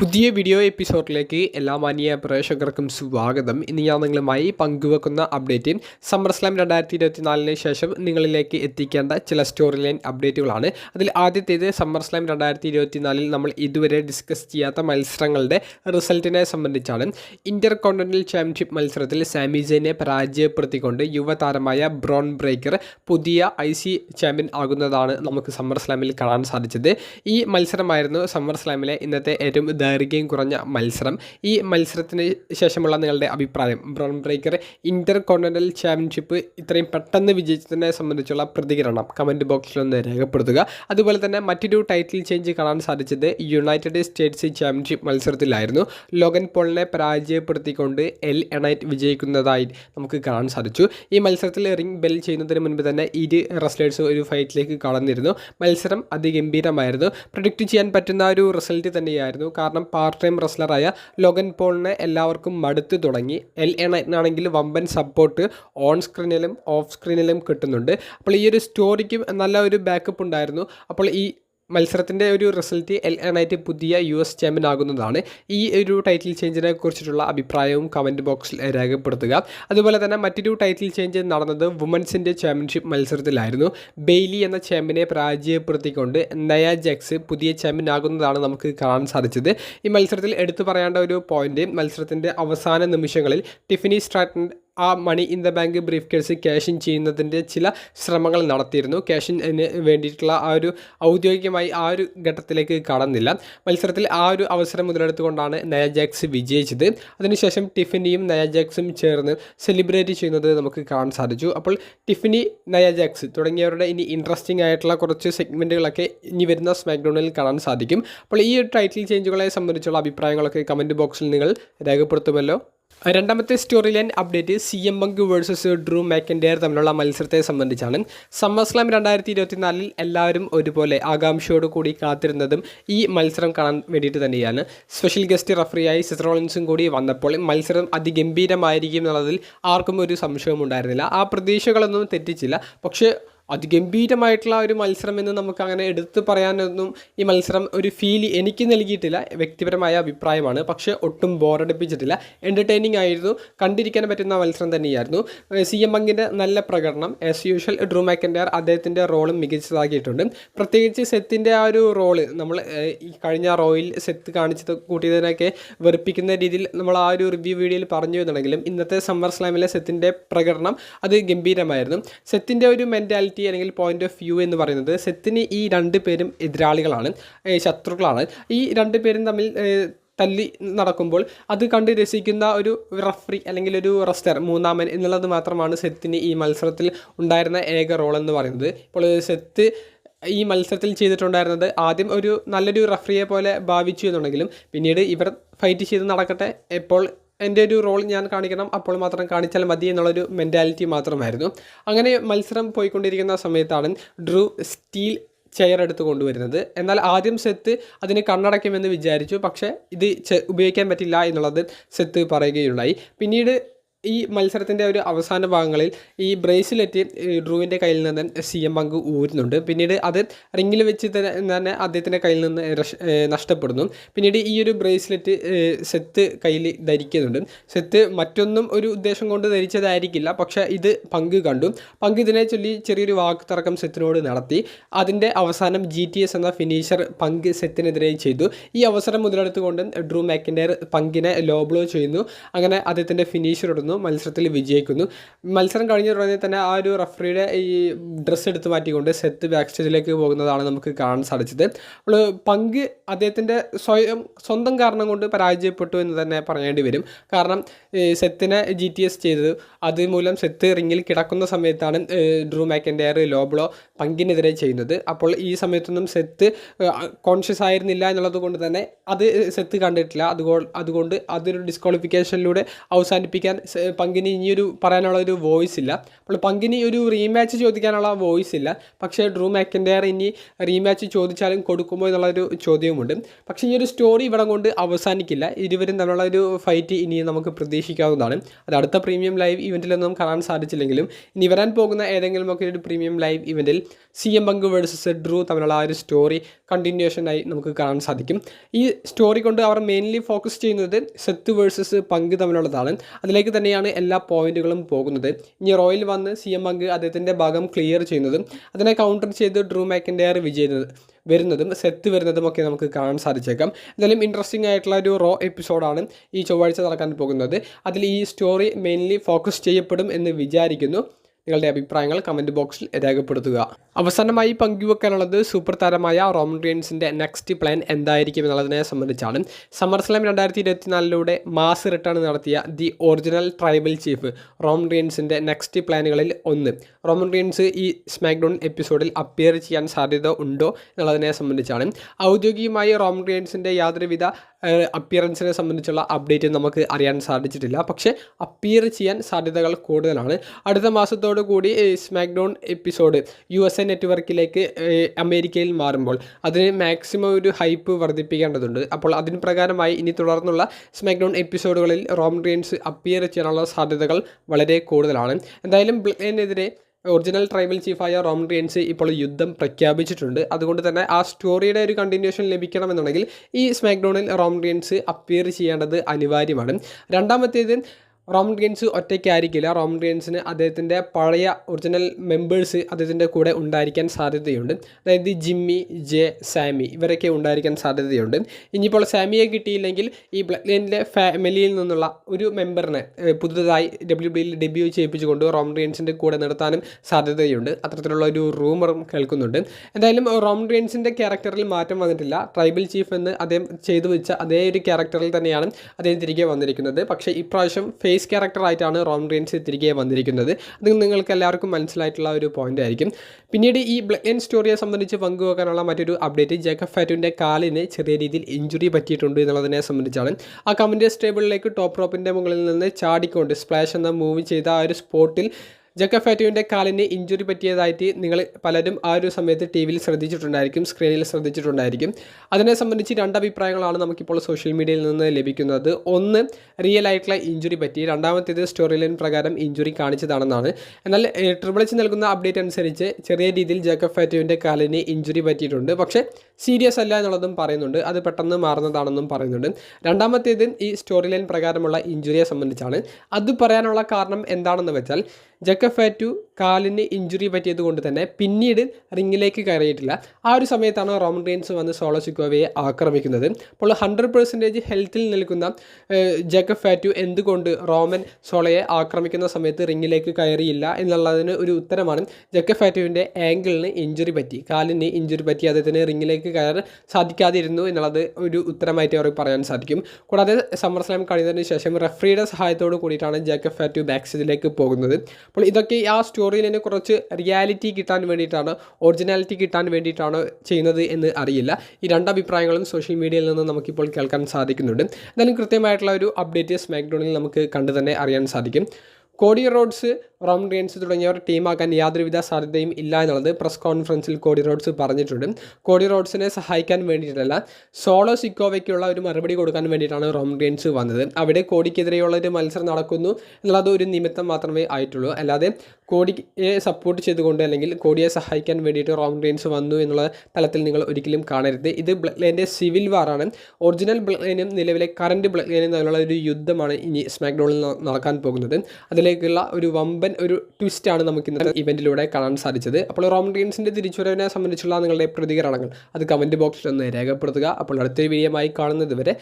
പുതിയ വീഡിയോ എപ്പിസോഡിലേക്ക് എല്ലാ മാന്യ പ്രേക്ഷകർക്കും സ്വാഗതം. ഇന്ന് ഞാൻ നിങ്ങളുമായി പങ്കുവെക്കുന്ന അപ്ഡേറ്റ് സമ്മർ സ്ലാം രണ്ടായിരത്തി ഇരുപത്തിനാലിന് ശേഷം നിങ്ങളിലേക്ക് എത്തിക്കേണ്ട ചില സ്റ്റോറി ലൈൻ അപ്ഡേറ്റുകളാണ് അതിൽ ആദ്യത്തേത് സമ്മർ സ്ലാം രണ്ടായിരത്തി ഇരുപത്തിനാലിൽ നമ്മൾ ഇതുവരെ ഡിസ്കസ് ചെയ്യാത്ത മത്സരങ്ങളുടെ റിസൾട്ടിനെ സംബന്ധിച്ചാണ്. ഇന്റർ കോണ്ടിനൽ ചാമ്പ്യൻഷിപ്പ് മത്സരത്തിൽ സാമിജനെ പരാജയപ്പെടുത്തിക്കൊണ്ട് യുവതാരമായ ബ്രോൺ ബ്രേക്കർ പുതിയ ഐ സി ചാമ്പ്യൻ ആകുന്നതാണ് നമുക്ക് സമ്മർ സ്ലാമിൽ കാണാൻ സാധിച്ചത്. ഈ മത്സരമായിരുന്നു സമ്മർ സ്ലാമിലെ ഇന്നത്തെ ഏറ്റവും ദൈർഘ്യം കുറഞ്ഞ മത്സരം. ഈ മത്സരത്തിന് ശേഷമുള്ള നിങ്ങളുടെ അഭിപ്രായം. Bron Breakker intercontinental championship ഇത്രയും പെട്ടെന്ന് വിജയിച്ചതിനെ സംബന്ധിച്ചുള്ള പ്രതികരണം കമന്റ് ബോക്സിലൊന്ന് രേഖപ്പെടുത്തുക. അതുപോലെ തന്നെ മറ്റൊരു ടൈറ്റിൽ ചേഞ്ച് കാണാൻ സാധിച്ചത് യുണൈറ്റഡ് സ്റ്റേറ്റ്സ് ചാമ്പ്യൻഷിപ്പ് മത്സരത്തിലായിരുന്നു. ലോഗൻ പോളിനെ പരാജയപ്പെടുത്തിക്കൊണ്ട് എൽ എണൈറ്റ് വിജയിക്കുന്നതായി നമുക്ക് കാണാൻ സാധിച്ചു. ഈ മത്സരത്തിൽ റിംഗ് ബെൽ ചെയ്യുന്നതിന് മുൻപ് തന്നെ ഇരു റെസ്ലേഴ്സ് ഒരു ഫൈറ്റിലേക്ക് കടന്നിരുന്നു. മത്സരം അതിഗംഭീരമായിരുന്നു. പ്രൊഡിക്റ്റ് ചെയ്യാൻ പറ്റുന്ന ഒരു റിസൾട്ട് തന്നെയായിരുന്നു. കാരണം പാർട്ട് ടൈം റെസ്ലറായ ലോഗൻ പോളിനെ എല്ലാവർക്കും മടുത്തു തുടങ്ങി. എൽ എ നൈറ്റിനാണെങ്കിൽ വമ്പൻ സപ്പോർട്ട് ഓൺ സ്ക്രീനിലും ഓഫ് സ്ക്രീനിലും കിട്ടുന്നുണ്ട്. അപ്പോൾ ഈ ഒരു സ്റ്റോറിക്കും നല്ല ഒരു ബാക്കപ്പ് ഉണ്ടായിരുന്നു. അപ്പോൾ ഈ മത്സരത്തിന്റെ ഒരു റിസൾട്ട് എൽ എണൈറ്റ് പുതിയ യു എസ് ചാമ്പ്യൻ ആകുന്നതാണ്. ഈ ഒരു ടൈറ്റിൽ ചേഞ്ചിനെ കുറിച്ചിട്ടുള്ള അഭിപ്രായവും കമന്റ് ബോക്സിൽ രേഖപ്പെടുത്തുക. അതുപോലെ തന്നെ മറ്റൊരു ടൈറ്റിൽ ചേഞ്ച് നടന്നത് വുമൻസിന്റെ ചാമ്പ്യൻഷിപ്പ് മത്സരത്തിലായിരുന്നു. ബെയ്ലി എന്ന ചാമ്പ്യനെ പരാജയപ്പെടുത്തിക്കൊണ്ട് നയ ജക്സ് പുതിയ ചാമ്പ്യൻ ആകുന്നതാണ് നമുക്ക് കാണാൻ സാധിച്ചത്. ഈ മത്സരത്തിൽ എടുത്തു പറയേണ്ട ഒരു പോയിന്റ് മത്സരത്തിന്റെ അവസാന നിമിഷങ്ങളിൽ ടിഫിനി സ്ട്രാറ്റൻ ആ money in the bank briefcase cash in ചെയ്യുന്നതിന്റെ ചില ശ്രമങ്ങൾ നടത്തിയിരുന്നു. ക്യാഷ് വേണ്ടിയിട്ടുള്ള ആ ഒരു ഔദ്യോഗികമായി ആ ഒരു ഘട്ടത്തിലേക്ക് കടന്നില്ല. മത്സരത്തിൽ ആ ഒരു അവസരം മുതലെടുത്തുകൊണ്ടാണ് നയജാക്സ് വിജയിച്ചത്. അതിനുശേഷം ടിഫിനിയും നയജാക്സും ചേർന്ന് സെലിബ്രേറ്റ് ചെയ്യുന്നത് നമുക്ക് കാണാൻ സാധിച്ചു. അപ്പോൾ ടിഫിനി നയജാക്സ് തുടങ്ങിയവരുടെ ഇനി ഇൻട്രസ്റ്റിംഗ് ആയിട്ടുള്ള കുറച്ച് സെഗ്മെന്റുകളൊക്കെ ഇനി വരുന്ന സ്മാക്ഡൗണിൽ കാണാൻ സാധിക്കും. അപ്പോൾ ഈ ഒരു ടൈറ്റിൽ ചേഞ്ചുകളെ സംബന്ധിച്ചുള്ള അഭിപ്രായങ്ങളൊക്കെ കമന്റ് ബോക്സിൽ നിങ്ങൾ രേഖപ്പെടുത്തുമല്ലോ. രണ്ടാമത്തെ story line update C M Punk versus Drew McIntyre തമ്മിലുള്ള മത്സരത്തെ സംബന്ധിച്ചാണ്. സമ്മർ സ്ലാം രണ്ടായിരത്തി ഇരുപത്തിനാലിൽ എല്ലാവരും ഒരുപോലെ ആകാംക്ഷയോട് കൂടി കാത്തിരുന്നതും ഈ മത്സരം കാണാൻ വേണ്ടിയിട്ട് തന്നെയാണ്. സ്പെഷ്യൽ ഗസ്റ്റ് റഫറിയായി സിസ്റോളിൻസും കൂടി വന്നപ്പോൾ മത്സരം അതിഗംഭീരമായിരിക്കും എന്നുള്ളതിൽ ആർക്കും ഒരു സംശയവും ഉണ്ടായിരുന്നില്ല ആ പ്രതീക്ഷകളൊന്നും തെറ്റിച്ചില്ല. പക്ഷേ അതിഗംഭീരമായിട്ടുള്ള ഒരു മത്സരം എന്ന് നമുക്ക് അങ്ങനെ എടുത്തു പറയാനൊന്നും ഈ മത്സരം ഒരു ഫീൽ എനിക്ക് നൽകിയിട്ടില്ല. വ്യക്തിപരമായ അഭിപ്രായമാണ്. പക്ഷേ ഒട്ടും ബോറടിപ്പിച്ചിട്ടില്ല എന്റർടൈനിങ് ആയിരുന്നു. കണ്ടിരിക്കാൻ പറ്റുന്ന മത്സരം തന്നെയായിരുന്നു. സി എം ബങ്കിന്റെ നല്ല പ്രകടനം. ആസ് യൂഷ്വൽ ഡ്രൂ മാക്കൻഡയർ അദ്ദേഹത്തിന്റെ റോളും മികച്ചതാക്കിയിട്ടുണ്ട്. പ്രത്യേകിച്ച് സെത്തിന്റെ ആ ഒരു റോൾ നമ്മൾ ഈ കഴിഞ്ഞ റോയിൽ സെത്ത് കാണിച്ചത് കൂട്ടിയതിനൊക്കെ വെറുപ്പിക്കുന്ന രീതിയിൽ നമ്മൾ ആ ഒരു റിവ്യൂ വീഡിയോയിൽ പറഞ്ഞു എന്നുണ്ടെങ്കിലും ഇന്നത്തെ സമ്മർ സ്ലാമിലെ സെത്തിന്റെ പ്രകടനം അത് ഗംഭീരമായിരുന്നു. സെത്തിന്റെ ഒരു മെന്റാലിറ്റി അല്ലെങ്കിൽ പോയിന്റ് ഓഫ് വ്യൂ എന്ന് പറയുന്നത് സെത്തിന് ഈ രണ്ട് പേരും എതിരാളികളാണ് ശത്രുക്കളാണ്. ഈ രണ്ട് പേരും തമ്മിൽ തല്ലി നടക്കുമ്പോൾ അത് കണ്ട് രസിക്കുന്ന ഒരു റഫറി അല്ലെങ്കിൽ ഒരു റെസ്റ്റർ മൂന്നാമൻ എന്നുള്ളത് മാത്രമാണ് സെത്തിന് ഈ മത്സരത്തിൽ ഉണ്ടായിരുന്ന ഏക റോൾ എന്ന് പറയുന്നത്. ഇപ്പോൾ സെത്ത് ഈ മത്സരത്തിൽ ചെയ്തിട്ടുണ്ടായിരുന്നത് ആദ്യം ഒരു നല്ലൊരു റഫറിയെ പോലെ ഭാവിച്ചു എന്നുണ്ടെങ്കിലും പിന്നീട് ഇവർ ഫൈറ്റ് ചെയ്ത് നടക്കട്ടെ. എപ്പോൾ എന്റെ ഒരു റോൾ ഞാൻ കാണിക്കണം അപ്പോൾ മാത്രം കാണിച്ചാൽ മതി എന്നുള്ളൊരു മെന്റാലിറ്റി മാത്രമായിരുന്നു. അങ്ങനെ മത്സരം പോയിക്കൊണ്ടിരിക്കുന്ന സമയത്താണ് ഡ്രൂ സ്റ്റീൽ ചെയർ എടുത്ത് കൊണ്ടുവരുന്നത്. എന്നാൽ ആദ്യം സെത്ത് അതിന് കണ്ണടയ്ക്കുമെന്ന് വിചാരിച്ചു. പക്ഷേ ഇത് ഉപയോഗിക്കാൻ പറ്റില്ല എന്നുള്ളത് സെത്ത് പറയുകയുണ്ടായി. പിന്നീട് ഈ മത്സരത്തിന്റെ ഒരു അവസാന ഭാഗങ്ങളിൽ ഈ ബ്രേസ്ലെറ്റ് ഡ്രൂവിന്റെ കയ്യിൽ നിന്ന് സി എം പങ്ക് ഊരുന്നുണ്ട്. പിന്നീട് അത് റിങ്ങിൽ വെച്ച് തന്നെ അദ്ദേഹത്തിന്റെ കയ്യിൽ നിന്ന് നഷ്ടപ്പെടുന്നു. പിന്നീട് ഈ ഒരു ബ്രേസ്ലെറ്റ് സെത്ത് കയ്യിൽ ധരിക്കുന്നുണ്ട്. സെത്ത് മറ്റൊന്നും ഒരു ഉദ്ദേശം കൊണ്ട് ധരിച്ചതായിരിക്കില്ല. പക്ഷേ ഇത് പങ്ക് കണ്ടു. പങ്ക് ഇതിനെ ചൊല്ലി ചെറിയൊരു വാക്ക് തർക്കം സെത്തിനോട് നടത്തി. അതിന്റെ അവസാനം ജി ടി എസ് എന്ന ഫിനിഷർ പങ്ക് സെത്തിനെതിരെ ചെയ്തു. ഈ അവസരം മുതലെടുത്തുകൊണ്ട് ഡ്രൂ മാക്കിന്റെ പങ്കിനെ ലോബ്ലോ ചെയ്യുന്നു. അങ്ങനെ അദ്ദേഹത്തിന്റെ ഫിനിഷർ ഇടുന്നു മത്സരത്തിൽ വിജയിക്കുന്നു. മത്സരം കഴിഞ്ഞ ഉടനെ തന്നെ ആ ഒരു റഫറിയുടെ ഈ ഡ്രസ്സ് എടുത്ത് മാറ്റിക്കൊണ്ട് സെത്ത് ബാക്ക് സ്റ്റേജിലേക്ക് പോകുന്നതാണ് നമുക്ക് കാണാൻ സാധിച്ചത്. അപ്പോൾ പങ്ക് അദ്ദേഹത്തിന്റെ സ്വയം സ്വന്തം കാരണം കൊണ്ട് പരാജയപ്പെട്ടു എന്ന് തന്നെ പറയേണ്ടി വരും. കാരണം സെത്തിനെ ജി ടി എസ് ചെയ്തത് അതുമൂലം സെത്ത് റിങ്ങിൽ കിടക്കുന്ന സമയത്താണ് ഡ്രൂ മാക്കൻഡയർ ലോബ്ലോ പങ്കിനെതിരെ ചെയ്യുന്നത്. അപ്പോൾ ഈ സമയത്തൊന്നും സെത്ത് കോൺഷ്യസ് ആയിരുന്നില്ല എന്നുള്ളത് കൊണ്ട് തന്നെ അത് സെത്ത് കണ്ടിട്ടില്ല. അതുകൊണ്ട് അതുകൊണ്ട് അതൊരു ഡിസ്ക്വാളിഫിക്കേഷനിലൂടെ അവസാനിപ്പിക്കാൻ പങ്കിന് ഇനിയൊരു പറയാനുള്ള ഒരു വോയിസ് ഇല്ല അപ്പോൾ പങ്കിന് ഒരു റീമാച്ച് ചോദിക്കാനുള്ള വോയിസ് ഇല്ല പക്ഷേ ഡ്രൂ മാക്കിന്റെ ഇനി റീമാച്ച് ചോദിച്ചാലും കൊടുക്കുമോ എന്നുള്ളൊരു ചോദ്യവുമുണ്ട്. പക്ഷേ ഈ ഒരു സ്റ്റോറി ഇവിടെ കൊണ്ട് അവസാനിക്കില്ല. ഇരുവരും തമ്മിലുള്ള ഒരു ഫൈറ്റ് ഇനി നമുക്ക് പ്രതീക്ഷിക്കാവുന്നതാണ്. അത് അടുത്ത പ്രീമിയം ലൈവ് ഇവന്റിലൊന്നും കാണാൻ സാധിച്ചില്ലെങ്കിലും ഇനി വരാൻ പോകുന്ന ഏതെങ്കിലും ഒക്കെ ഒരു premium live ഇവന്റിൽ C M Punk versus Drew തമ്മിലുള്ള ആ ഒരു സ്റ്റോറി കണ്ടിന്യൂഷനായി നമുക്ക് കാണാൻ സാധിക്കും. ഈ സ്റ്റോറി കൊണ്ട് അവർ മെയിൻലി ഫോക്കസ് ചെയ്യുന്നത് സെത്ത് വേഴ്സസ് പങ്ക് തമ്മിലുള്ളതാണ്. അതിലേക്ക് തന്നെയാണ് എല്ലാ പോയിന്റുകളും പോകുന്നത്. ഇനി റോയൽ വന്ന് സി എം അങ്ക് അദ്ദേഹത്തിന്റെ ഭാഗം ക്ലിയർ ചെയ്യുന്നതും അതിനെ കൗണ്ടർ ചെയ്ത് ഡ്രൂ മാക്കൻഡയർ വിജയുന്നത് വരുന്നതും സെത്ത് വരുന്നതും ഒക്കെ നമുക്ക് കാണാൻ സാധിച്ചേക്കാം. എന്തായാലും ഇൻട്രസ്റ്റിംഗ് ആയിട്ടുള്ള ഒരു റോ എപ്പിസോഡാണ് ഈ ചൊവ്വാഴ്ച നടക്കാൻ പോകുന്നത്. അതിൽ ഈ സ്റ്റോറി മെയിൻലി ഫോക്കസ് ചെയ്യപ്പെടും എന്ന് വിചാരിക്കുന്നു. നിങ്ങളുടെ അഭിപ്രായങ്ങൾ കമന്റ് ബോക്സിൽ രേഖപ്പെടുത്തുക. അവസാനമായി പങ്കുവെക്കാനുള്ളത് സൂപ്പർ താരമായ റോമൻ റിയൻസിന്റെ നെക്സ്റ്റ് പ്ലാൻ എന്തായിരിക്കും എന്നുള്ളതിനെ സംബന്ധിച്ചാണ്. സമ്മർ സ്ലാം രണ്ടായിരത്തി ഇരുപത്തിനാലിലൂടെ മാസ് റിട്ടേൺ നടത്തിയ the original tribal chief Roman റിയൻസിന്റെ next പ്ലാനുകളിൽ ഒന്ന്. റോമൻ റിയൻസ് ഈ സ്മാക്ഡൗൺ എപ്പിസോഡിൽ അപ്പിയർ ചെയ്യാൻ സാധ്യത ഉണ്ടോ എന്നുള്ളതിനെ സംബന്ധിച്ചാണ്. ഔദ്യോഗികമായി റോമൻ റിയൻസിന്റെ യാതൊരുവിധ അപ്പിയറൻസിനെ സംബന്ധിച്ചുള്ള അപ്ഡേറ്റ് നമുക്ക് അറിയാൻ സാധിച്ചിട്ടില്ല. പക്ഷേ അപ്പിയർ ചെയ്യാൻ സാധ്യതകൾ കൂടുതലാണ്. അടുത്ത മാസത്തോടു കൂടി SmackDown episode U S A നെറ്റ്വർക്കിലേക്ക് അമേരിക്കയിൽ മാറുമ്പോൾ അതിന് മാക്സിമം ഒരു ഹൈപ്പ് വർദ്ധിപ്പിക്കേണ്ടതുണ്ട്. അപ്പോൾ അതിന് പ്രകാരമായി ഇനി തുടർന്നുള്ള സ്മാക്ഡൗൺ എപ്പിസോഡുകളിൽ റോം റിയൻസ് അപ്പിയർ ചെയ്യാനുള്ള സാധ്യതകൾ വളരെ കൂടുതലാണ്. എന്തായാലും ബ്ലെയിനെതിരെ ഒറിജിനൽ ട്രൈബൽ ചീഫായ റോം റിയൻസ് ഇപ്പോൾ യുദ്ധം പ്രഖ്യാപിച്ചിട്ടുണ്ട്. അതുകൊണ്ട് തന്നെ ആ സ്റ്റോറിയുടെ ഒരു കണ്ടിന്യൂഷൻ ലഭിക്കണമെന്നുണ്ടെങ്കിൽ ഈ സ്മാക്ഡോണിൽ റോം റിയൻസ് അപ്പിയർ ചെയ്യേണ്ടത് അനിവാര്യമാണ്. രണ്ടാമത്തേത് റോമൻ ഗെയിൻസ് ഒറ്റയ്ക്കായിരിക്കില്ല. റോമൻ ഗെയിൻസിന് അദ്ദേഹത്തിന്റെ പഴയ ഒറിജിനൽ മെമ്പേഴ്സ് അദ്ദേഹത്തിന്റെ കൂടെ ഉണ്ടായിരിക്കാൻ സാധ്യതയുണ്ട്. അതായത് ജിമ്മി ജെ സാമി ഇവരൊക്കെ ഉണ്ടായിരിക്കാൻ സാധ്യതയുണ്ട്. ഇനിയിപ്പോൾ സാമിയെ കിട്ടിയില്ലെങ്കിൽ ഈ ബ്ലഡ് ലൈനിലെ ഫാമിലിയിൽ നിന്നുള്ള ഒരു മെമ്പറിനെ പുതുതായി ഡബ്ല്യു ബിയിൽ ഡെബ്യൂ ചെയ്യിപ്പിച്ചുകൊണ്ട് റോമൻ ഗെയിൻസിന്റെ കൂടെ നിർത്താനും സാധ്യതയുണ്ട്. അത്തരത്തിലുള്ള ഒരു റൂമറും കേൾക്കുന്നുണ്ട്. എന്തായാലും റോമൻ ഗെയിൻസിന്റെ ക്യാരക്ടറിൽ മാറ്റം വന്നിട്ടില്ല. ട്രൈബൽ ചീഫ് എന്ന് അദ്ദേഹം ചെയ്തു വെച്ച അതേ ഒരു ക്യാരക്ടറിൽ തന്നെയാണ് അദ്ദേഹം തിരികെ വന്നിരിക്കുന്നത്. പക്ഷേ ഇപ്രാവശ്യം ഫേസ് ക്യാരക്ടറായിട്ടാണ് റോം റിയൻസ് തിരികെ വന്നിരിക്കുന്നത്. അത് നിങ്ങൾക്ക് എല്ലാവർക്കും മനസ്സിലായിട്ടുള്ള ഒരു പോയിന്റ് ആയിരിക്കും. പിന്നീട് ഈ ബ്ലഡ് സ്റ്റോറിയെ സംബന്ധിച്ച് പങ്കുവെക്കാനുള്ള മറ്റൊരു അപ്ഡേറ്റ് ജേക്കബ് ഫാറ്റുവിന്റെ കാലിന് ചെറിയ രീതിയിൽ ഇഞ്ചുറി പറ്റിയിട്ടുണ്ട് എന്നുള്ളതിനെ സംബന്ധിച്ചാണ്. ആ കമ്പനിയുടെ ടേബിളിലേക്ക് ടോപ്പ് റോപ്പിന്റെ മുകളിൽ നിന്ന് ചാടിക്കൊണ്ട് സ്പ്ലാഷ് എന്ന മൂവ് ചെയ്ത ആ ഒരു സ്പോട്ടിൽ ജക്ക ഫാറ്റുവിന്റെ കാലിന് ഇഞ്ചുറി പറ്റിയതായിട്ട് നിങ്ങൾ പലരും ആ ഒരു സമയത്ത് ടി വിയിൽ ശ്രദ്ധിച്ചിട്ടുണ്ടായിരിക്കും സ്ക്രീനിൽ ശ്രദ്ധിച്ചിട്ടുണ്ടായിരിക്കും. അതിനെ സംബന്ധിച്ച് രണ്ട് അഭിപ്രായങ്ങളാണ് നമുക്കിപ്പോൾ സോഷ്യൽ മീഡിയയിൽ നിന്ന് ലഭിക്കുന്നത്. ഒന്ന് റിയൽ ആയിട്ടുള്ള ഇഞ്ചുറി പറ്റി. രണ്ടാമത്തേത് സ്റ്റോറി ലൈൻ പ്രകാരം ഇഞ്ചുറി കാണിച്ചതാണെന്നാണ്. എന്നാൽ ട്രിപ്പിൾ എച്ച് നൽകുന്ന അപ്ഡേറ്റ് അനുസരിച്ച് ചെറിയ രീതിയിൽ ജേക്കബ് ഫാറ്റുവിന്റെ കാലിന് ഇഞ്ചുറി പറ്റിയിട്ടുണ്ട്. പക്ഷേ സീരിയസ് അല്ല എന്നുള്ളതും പറയുന്നുണ്ട്. അത് പെട്ടെന്ന് മാറുന്നതാണെന്നും പറയുന്നുണ്ട്. രണ്ടാമത്തേത് ഈ സ്റ്റോറി ലൈൻ പ്രകാരമുള്ള ഇഞ്ചുറിയെ സംബന്ധിച്ചാണ്. അത് പറയാനുള്ള കാരണം എന്താണെന്ന് വെച്ചാൽ ജക്ക ഫാറ്റു കാലിന് ഇഞ്ചുറി പറ്റിയത് കൊണ്ട് തന്നെ പിന്നീട് റിങ്ങിലേക്ക് കയറിയിട്ടില്ല. ആ ഒരു സമയത്താണ് റോമൻ റെയിൻസ് വന്ന് സോളോ സിക്കോവയെ ആക്രമിക്കുന്നത്. അപ്പോൾ ഹൺഡ്രഡ് പെർസെന്റേജ് ഹെൽത്തിൽ നിൽക്കുന്ന ജക്ക ഫാറ്റു എന്തുകൊണ്ട് റോമൻ സോളയെ ആക്രമിക്കുന്ന സമയത്ത് റിങ്ങിലേക്ക് കയറിയില്ല എന്നുള്ളതിന് ഒരു ഉത്തരമാണ് ജക്ക ഫാറ്റുവിന്റെ ആംഗിളിന് ഇഞ്ചുറി പറ്റി. കാലിന് ഇഞ്ചുറി പറ്റി അദ്ദേഹത്തിന് റിങ്ങിലേക്ക് കയറാൻ സാധിക്കാതിരുന്നു എന്നുള്ളത് ഒരു ഉത്തരമായിട്ട് അവർക്ക് പറയാൻ സാധിക്കും. കൂടാതെ സമ്മർ സ്ലാം കഴിഞ്ഞതിന് ശേഷം റെഫറിയുടെ സഹായത്തോട് കൂടിയിട്ടാണ് ജേക്കബ് ഫാറ്റു ബാക്ക് സ്റ്റേജിലേക്ക് പോകുന്നത്. അപ്പോൾ ഇതൊക്കെ ആ സ്റ്റോറിയിൽ തന്നെ കുറച്ച് റിയാലിറ്റി കിട്ടാൻ വേണ്ടിയിട്ടാണ് ഒറിജിനാലിറ്റി കിട്ടാൻ വേണ്ടിയിട്ടാണ് ചെയ്യുന്നത് എന്ന് അറിയില്ല. ഈ രണ്ട് അഭിപ്രായങ്ങളും സോഷ്യൽ മീഡിയയിൽ നിന്ന് നമുക്കിപ്പോൾ കേൾക്കാൻ സാധിക്കുന്നുണ്ട്. എന്തായാലും കൃത്യമായിട്ടുള്ള ഒരു അപ്ഡേറ്റ് സ്മാക്ഡോണിൽ നമുക്ക് കണ്ടു തന്നെ അറിയാൻ സാധിക്കും. കോഡി റോഡ്സ് റോം റിയൻസ് തുടങ്ങിയവർ ടീമാക്കാൻ യാതൊരുവിധ സാധ്യതയും ഇല്ല എന്നുള്ളത് പ്രസ് കോൺഫറൻസിൽ കോഡി റോഡ്സ് പറഞ്ഞിട്ടുണ്ട്. കോഡി റോഡ്സിനെ സഹായിക്കാൻ വേണ്ടിയിട്ടല്ല സോളോ സിക്കോവയ്ക്കുള്ള ഒരു മറുപടി കൊടുക്കാൻ വേണ്ടിയിട്ടാണ് റോം റിയൻസ് വന്നത്. അവിടെ കോടിക്കെതിരെയുള്ള ഒരു മത്സരം നടക്കുന്നു എന്നുള്ളത് ഒരു നിമിത്തം മാത്രമേ ആയിട്ടുള്ളൂ. അല്ലാതെ കോടിയെ സപ്പോർട്ട് ചെയ്തുകൊണ്ട് അല്ലെങ്കിൽ കോടിയെ സഹായിക്കാൻ വേണ്ടിയിട്ട് റോം റിയൻസ് വന്നു എന്നുള്ള തലത്തിൽ നിങ്ങൾ ഒരിക്കലും കാണരുത്. ഇത് ബ്ലഡ് സിവിൽ വാറാണ്. ഒറിജിനൽ ബ്ലഡ് നിലവിലെ കറണ്ട് ബ്ലഡ് തമ്മിലുള്ള ഒരു യുദ്ധമാണ് ഇനി സ്മാക്ഡോണിൽ നടക്കാൻ പോകുന്നത്. അതിലേക്കുള്ള ഒരു വമ്പൻ ഒരു ട്വിസ്റ്റ് ആണ് നമുക്ക് ഇന്നത്തെ ഇവന്റിലൂടെ കാണാൻ സാധിച്ചത്. അപ്പോൾ റോമൻ റീൻസിന്റെ തിരിച്ചുവരവിനെ സംബന്ധിച്ചുള്ള നിങ്ങളുടെ പ്രതികരണങ്ങൾ അത് കമന്റ് ബോക്സിൽ ഒന്ന് രേഖപ്പെടുത്തുക. അപ്പോൾ അടുത്തൊരു വീഡിയോമായി കാണുന്നത് വരെ